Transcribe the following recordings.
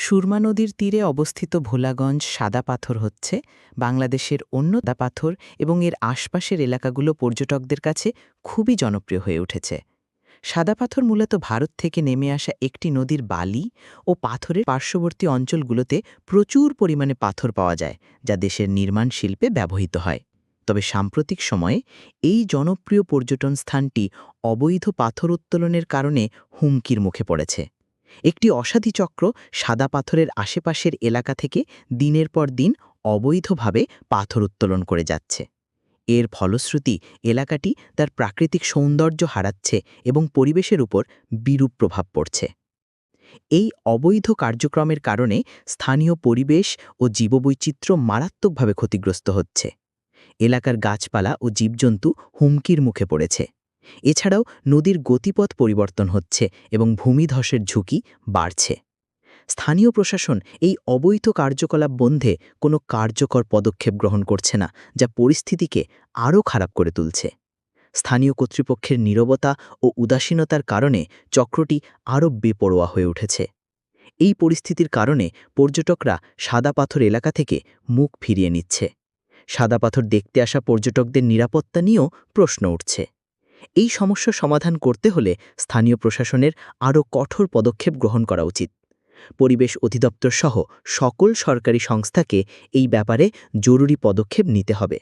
সুরমা নদীর তীরে অবস্থিত ভোলাগঞ্জ সাদা পাথর হচ্ছে, বাংলাদেশের অন্য সাদা পাথর এবং এর আশপাশের এলাকাগুলো পর্যটকদের কাছে খুবই জনপ্রিয় হয়ে উঠেছে। সাদা পাথর মূলত ভারত থেকে নেমে আসা একটি নদীর বালি ও পাথরের পার্শ্ববর্তী অঞ্চলগুলোতে প্রচুর পরিমাণে পাথর পাওয়া যায়, যা দেশের নির্মাণ শিল্পে ব্যবহৃত হয়। তবে সাম্প্রতিক সময়ে এই জনপ্রিয় পর্যটন স্থানটি অবৈধ পাথর উত্তোলনের কারণে হুমকির মুখে পড়েছে। একটি অসাধি চক্র সাদা পাথরের আশেপাশের এলাকা থেকে দিনের পর দিন অবৈধভাবে পাথর উত্তোলন করে যাচ্ছে। এর ফলশ্রুতি এলাকাটি তার প্রাকৃতিক সৌন্দর্য হারাচ্ছে এবং পরিবেশের উপর বিরূপ প্রভাব পড়ছে। এই অবৈধ কার্যক্রমের কারণে স্থানীয় পরিবেশ ও জীববৈচিত্র্য মারাত্মকভাবে ক্ষতিগ্রস্ত হচ্ছে। এলাকার গাছপালা ও জীবজন্তু হুমকির মুখে পড়েছে। এছাড়াও নদীর গতিপথ পরিবর্তন হচ্ছে এবং ভূমিধসের ঝুঁকি বাড়ছে। স্থানীয় প্রশাসন এই অবৈধ কার্যকলাপ বন্ধে কোনো কার্যকর পদক্ষেপ গ্রহণ করছে না, যা পরিস্থিতিকে আরও খারাপ করে তুলছে। স্থানীয় কর্তৃপক্ষের নীরবতা ও উদাসীনতার কারণে চক্রটি আরও বেপরোয়া হয়ে উঠেছে। এই পরিস্থিতির কারণে পর্যটকরা সাদা পাথর এলাকা থেকে মুখ ফিরিয়ে নিচ্ছে। সাদা পাথর দেখতে আসা পর্যটকদের নিরাপত্তা নিয়েও প্রশ্ন উঠছে। এই সমস্যা সমাধান করতে হলে স্থানীয় প্রশাসনের আরও কঠোর পদক্ষেপ গ্রহণ করা উচিত। পরিবেশ অধিদপ্তর সহ সকল সরকারি সংস্থাকে এই ব্যাপারে জরুরি পদক্ষেপ নিতে হবে।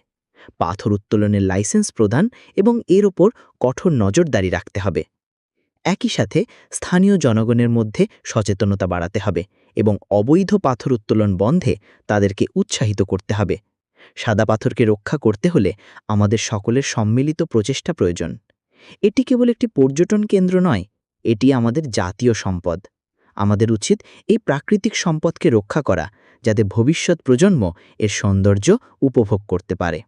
পাথর উত্তোলনের লাইসেন্স প্রদান এবং এর ওপর কঠোর নজরদারি রাখতে হবে। একই সাথে স্থানীয় জনগণের মধ্যে সচেতনতা বাড়াতে হবে এবং অবৈধ পাথর উত্তোলন বন্ধে তাদেরকে উৎসাহিত করতে হবে। সাদা পাথরকে রক্ষা করতে হলে আমাদের সকলের সম্মিলিত প্রচেষ্টা প্রয়োজন। এটি কেবল একটি পর্যটন কেন্দ্র নয়, এটি আমাদের জাতীয় সম্পদ। আমাদের উচিত এই প্রাকৃতিক সম্পদকে রক্ষা করা, যাতে ভবিষ্যৎ প্রজন্ম এর সৌন্দর্য উপভোগ করতে পারে।